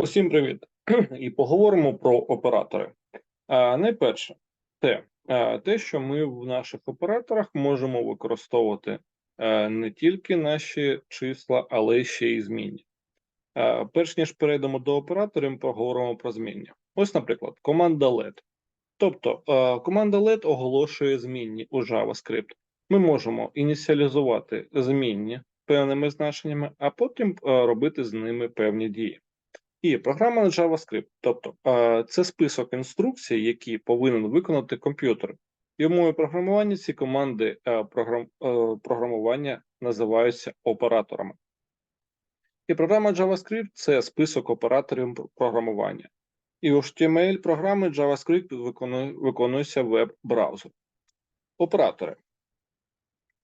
Усім привіт! І поговоримо про оператори. А, найперше, те, а, те, що ми в наших операторах можемо використовувати е, не тільки наші числа, але ще й змінні. Перш ніж перейдемо до операторів, ми поговоримо про змінні. Ось, наприклад, команда LED. Тобто, е, команда LED оголошує змінні у JavaScript. Ми можемо ініціалізувати змінні певними значеннями, а потім е, робити з ними певні дії. І програма JavaScript, тобто це список інструкцій, які повинен виконати комп'ютер. І в мові програмування ці команди е, е, програмування називаються операторами. І програма JavaScript це список операторів програмування. І у HTML програми JavaScript виконується веб-браузер. Оператори.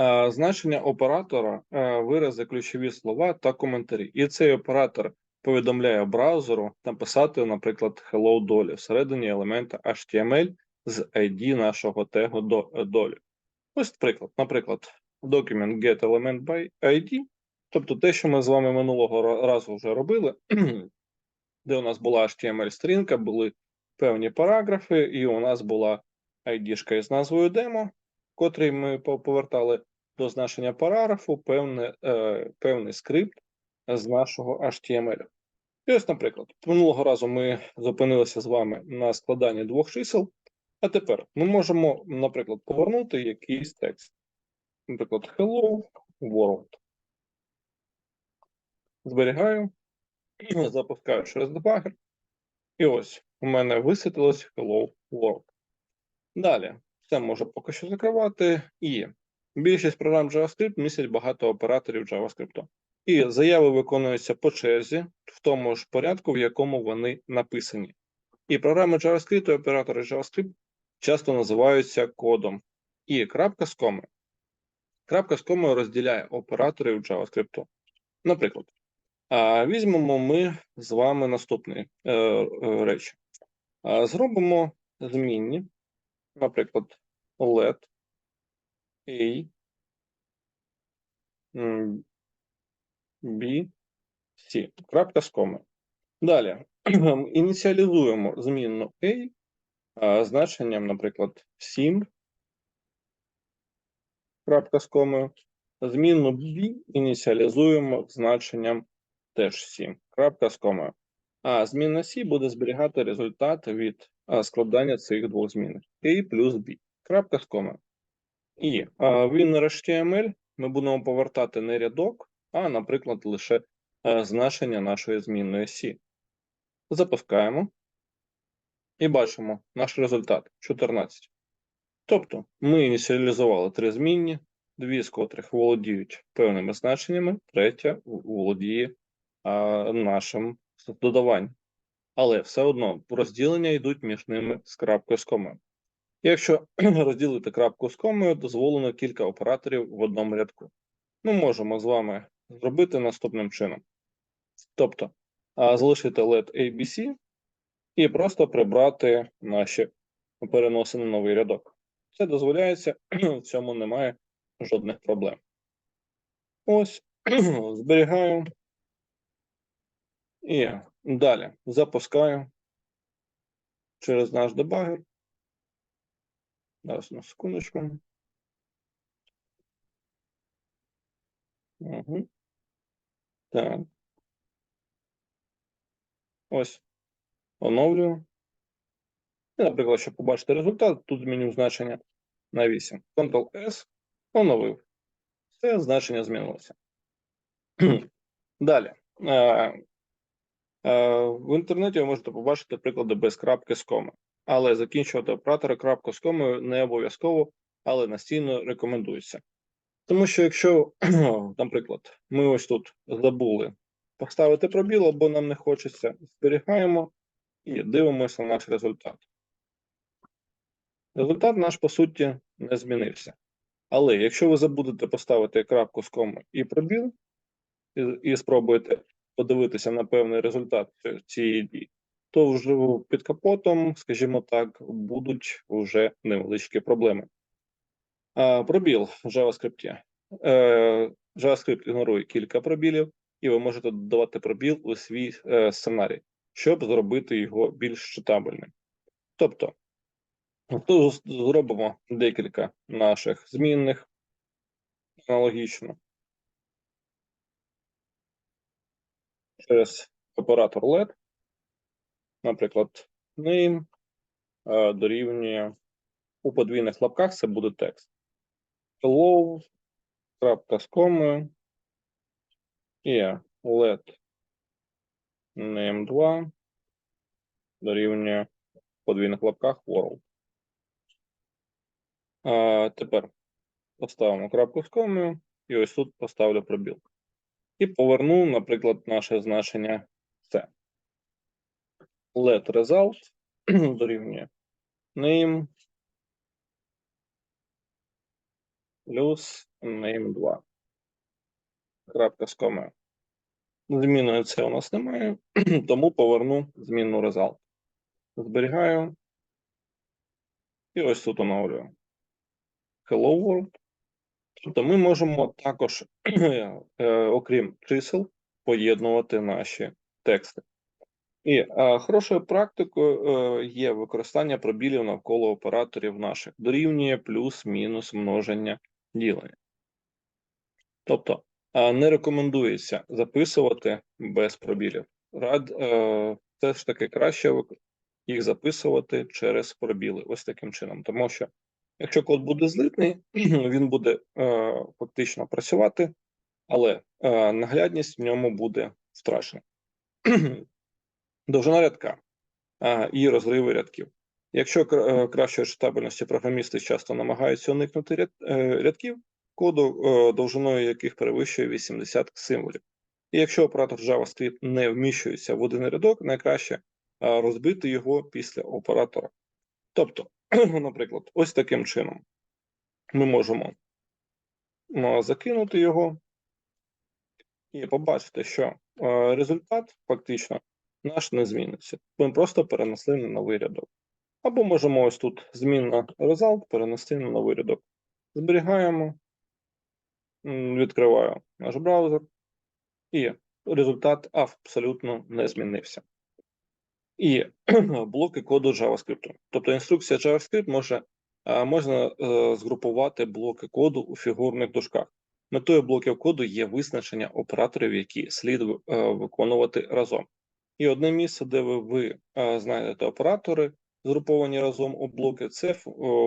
Е, Значення оператора, вирази, ключові слова та коментарі. І цей оператор повідомляє браузеру написати, наприклад, hello долі всередині елемента HTML з ID нашого тегу долі. Ось приклад. Наприклад, document get element by ID, тобто те, що ми з вами минулого разу вже робили, де у нас була HTML-сторінка, були певні параграфи, і у нас була ID-шка із назвою демо, котрий ми повертали до значення параграфу певне, е, певний скрипт з нашого HTML. І ось, наприклад, минулого разу ми зупинилися з вами на складанні двох чисел, а тепер ми можемо, наприклад, повернути якийсь текст. Наприклад, Hello World. Зберігаю, запускаю через дебагер. І ось у мене висвітилось Hello World. Далі, це можу поки що закривати. І більшість програм JavaScript містять багато операторів JavaScript. І заяви виконуються по черзі в тому ж порядку, в якому вони написані. І програми JavaScript і оператори JavaScript часто називаються кодом. І крапка з коми. Крапка з комою розділяє операторів JavaScript. Наприклад, візьмемо ми з вами наступні е, е, речі. Зробимо змінні, наприклад, let a b c. Крапка з комою. Далі ініціалізуємо змінну a значенням, наприклад, 7. Крапка з комою. Змінну b ініціалізуємо значенням теж 7. Крапка з комою. А змінна C буде зберігати результат від складання цих двох змін A плюс B. Крапка з комою. І в inner HTML ми будемо повертати не рядок, а, наприклад, лише значення нашої змінної C. Запускаємо. І бачимо наш результат 14. Тобто ми ініціалізували три змінні, дві з котрих володіють певними значеннями, третя володіє а, нашим додаванням. Але все одно розділення йдуть між ними з крапкою з комою. Якщо розділити крапку з комою, дозволено кілька операторів в одному рядку. Ми можемо з вами зробити наступним чином. Тобто залишити let ABC і просто прибрати наші переноси на новий рядок. Це дозволяється, в цьому немає жодних проблем. Ось, зберігаю. І далі запускаю через наш дебагер. Зараз на секундочку. Угу. Так. Ось. Оновлюю. І, наприклад, щоб побачити результат, тут зміню значення на 8. Ctrl-S. Оновив. Все значення змінилося. Далі. Е, е, В інтернеті ви можете побачити приклади без крапки з коми. Але закінчувати оператори крапку з комою не обов'язково, але настійно рекомендується. Тому що якщо, наприклад, ми ось тут забули поставити пробіл, або нам не хочеться, зберігаємо і дивимося на наш результат. Результат наш, по суті, не змінився. Але якщо ви забудете поставити крапку з коми і пробіл, і, і спробуєте подивитися на певний результат цієї дії, то вже під капотом, скажімо так, будуть вже невеличкі проблеми. Пробіл в JavaScript. Е, JavaScript ігнорує кілька пробілів, і ви можете додавати пробіл у свій е, сценарій. щоб зробити його більш читабельним. Тобто, тут зробимо декілька наших змінних аналогічно. Через оператор LED, наприклад, name е, дорівнює у подвійних лапках це буде текст. Hello, крапка з комою і LED name 2 дорівнює в подвійних лапках world. А, тепер поставимо крапку з комою і ось тут поставлю пробіл. І поверну, наприклад, наше значення це. Let result дорівнює name плюс name 2. Крапка з комою. Зміною це у нас немає, тому поверну змінну result. Зберігаю. І ось тут оновлюю. Hello World. Тобто ми можемо також, е, окрім чисел, поєднувати наші тексти. І е, хорошою практикою е, є використання пробілів навколо операторів наших дорівнює плюс-мінус множення ділення. Тобто не рекомендується записувати без пробілів. Рад, е, все ж таки краще їх записувати через пробіли, ось таким чином. Тому що якщо код буде злитний, він буде е, фактично працювати, але е, наглядність в ньому буде втрачена. Довжина рядка і розриви рядків. Якщо е, кращої читабельності програмісти часто намагаються уникнути ряд, е, рядків, коду, е, довжиною яких перевищує 80 символів. І якщо оператор JavaScript не вміщується в один рядок, найкраще розбити його після оператора. Тобто, наприклад, ось таким чином ми можемо закинути його і побачити, що результат фактично наш не зміниться. Ми просто перенесли на новий рядок. Або можемо ось тут змінна result перенести на новий рядок. Зберігаємо, відкриваю наш браузер, і результат абсолютно не змінився. І блоки коду JavaScript. Тобто інструкція JavaScript може, е, можна е, згрупувати блоки коду у фігурних дужках. Метою блоків коду є визначення операторів, які слід е, виконувати разом. І одне місце, де ви, ви знайдете оператори, згруповані разом у блоки, це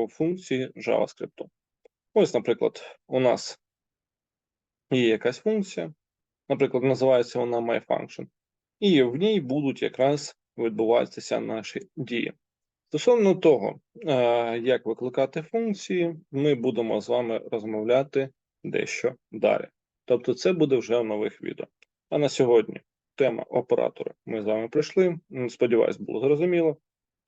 функції JavaScript. Ось, наприклад, у нас є якась функція, наприклад, називається вона myFunction, і в ній будуть якраз відбуватися наші дії. Стосовно того, е, як викликати функції, ми будемо з вами розмовляти дещо далі. Тобто, це буде вже в нових відео. А на сьогодні тема оператори. Ми з вами прийшли. Сподіваюсь, було зрозуміло.